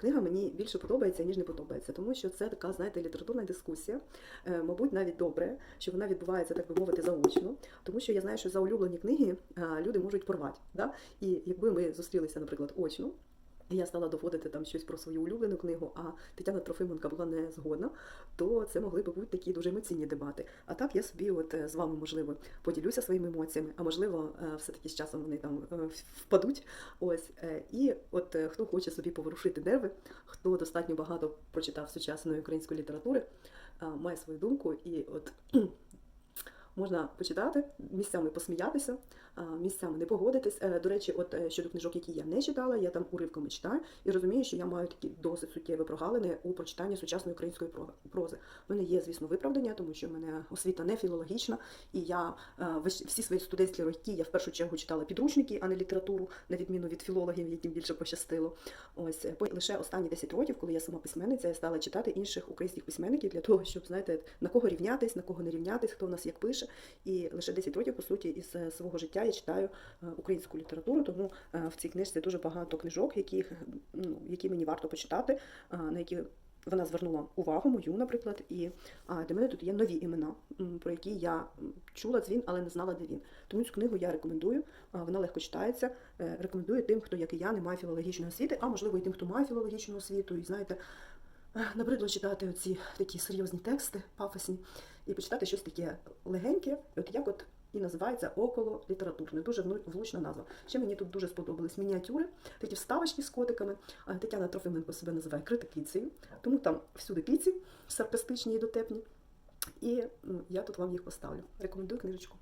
Книга мені більше подобається, ніж не подобається, тому що це така, знаєте, літературна дискусія. Е, Мабуть, навіть добре, що вона відбувається, так би мовити, заочно, тому що я знаю, що за улюблені книги е, люди можуть порвати. Да? І якби ми зустрілися, наприклад, очно. Я стала доводити там щось про свою улюблену книгу, а Тетяна Трофименка була не згодна, то це могли б бути такі дуже емоційні дебати. А так я собі, от е, з вами, можливо, поділюся своїми емоціями, а можливо, е, все-таки з часом вони там е, впадуть. Ось і от хто хоче собі поворушити нерви, хто достатньо багато прочитав сучасної української літератури, має свою думку, і от можна почитати, місцями посміятися, місцями не погодитись. Е, До речі, от е, щодо книжок, які я не читала, я там уривками читаю і розумію, що я маю такі досить суттєві прогалини у прочитанні сучасної української прози. У мене є, звісно, виправдання, тому що в мене освіта не філологічна, і я е, всі свої студентські роки я в першу чергу читала підручники, а не літературу, на відміну від філологів, яким більше пощастило. Ось лише останні 10 років, коли я сама письменниця, я стала читати інших українських письменників для того, щоб знаєте, на кого рівнятись, на кого не рівнятись, хто в нас як пише. І лише 10 років, по суті, із е, свого життя я читаю е, українську літературу, тому е, в цій книжці дуже багато книжок, які, ну, які мені варто почитати, на які вона звернула увагу, мою, наприклад, і а, для мене тут є нові імена, про які я чула дзвін, але не знала, де він. Тому цю книгу я рекомендую. Вона легко читається. Рекомендую тим, хто, як і я, не має філологічної освіти, а можливо і тим, хто має філологічну освіту. І знаєте, набридло читати оці такі серйозні тексти, пафосні, і почитати щось таке легеньке, от як от і називається около літературне. Дуже влучна назва. Ще мені тут дуже сподобались мініатюри, такі вставочки з котиками. А Тетяна Трофименко себе називає критикицею, тому там всюди кіці саркастичні і дотепні. І м, я тут вам їх поставлю. Рекомендую книжечку.